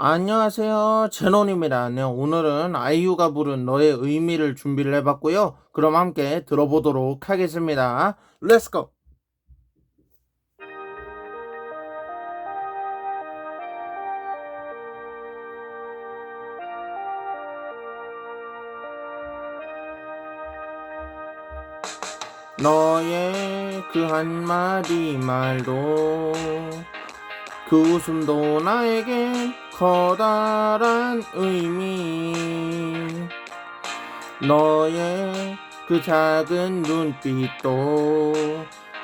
안녕하세요. 제논입니다. 네, 오늘은 아이유가 부른 너의 의미를 준비를 해봤고요. 그럼 함께 들어보도록 하겠습니다. 렛츠고! 너의 그 한마디 말도 그 웃음도 나에겐 커다란 의미. 너의 그 작은 눈빛도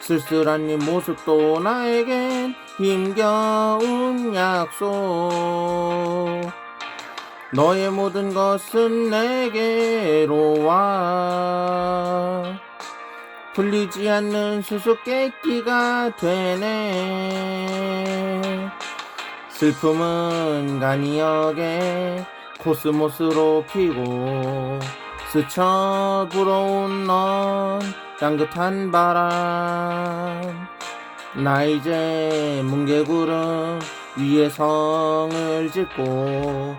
쓸쓸한 네 모습도 나에겐 힘겨운 약속. 너의 모든 것은 내게로 와. 풀리지 않는 수수께끼가 되네 슬픔은 간이역에 코스모스로 피고 스쳐 불어온 넌 향긋한 바람. 나 이제 뭉게구름 위에 성을 짓고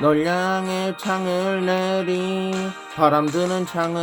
널 향해 창을 내리 바람 드는 창을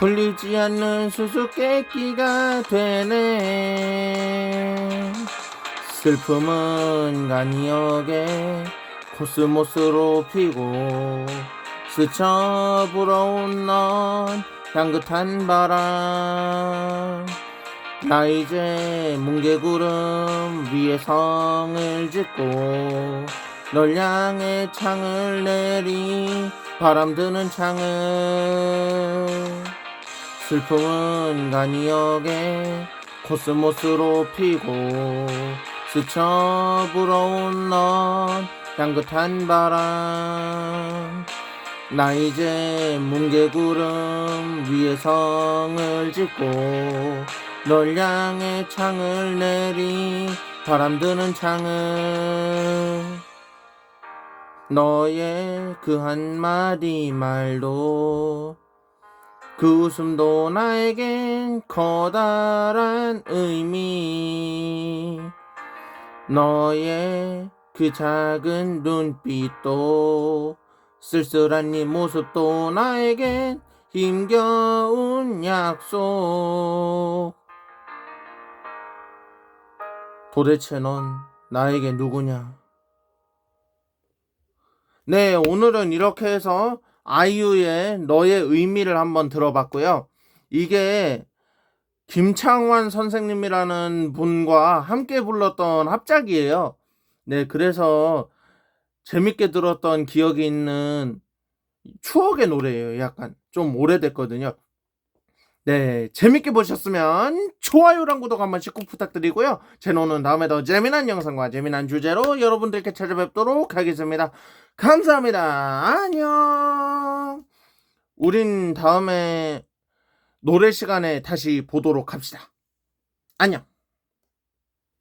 풀리지 않는 수수께끼가 되네. 슬픔은 간이역에 코스모스로 피고 스쳐 불어온 넌 향긋한 바람. 나 이제 뭉게구름 위에 성을 짓고 널 향해 창을 내리 바람 드는 창을 슬픔은 간이역에 코스모스로 피고 스쳐 불어온 넌 향긋한 바람. 나 이제 뭉게구름 위에 성을 짓고 널 향해 창을 내리 바람 드는 창을. 너의 그 한마디 말도 그 웃음도 나에겐 커다란 의미. 너의 그 작은 눈빛도 쓸쓸한 네 모습도 나에겐 힘겨운 약속. 도대체 넌 나에게 누구냐? 네 오늘은 이렇게 해서 아이유의 너의 의미를 한번 들어봤고요. 이게 김창완 선생님이라는 분과 함께 불렀던 합작이에요. 네, 그래서 재밌게 들었던 기억이 있는 추억의 노래예요. 약간 좀 오래됐거든요. 네, 재밌게 보셨으면 좋아요랑 구독 한 번씩 꼭 부탁드리고요. 제노는 다음에 더 재미난 영상과 재미난 주제로 여러분들께 찾아뵙도록 하겠습니다. 감사합니다. 안녕. 우린 다음에 노래 시간에 다시 보도록 합시다. 안녕.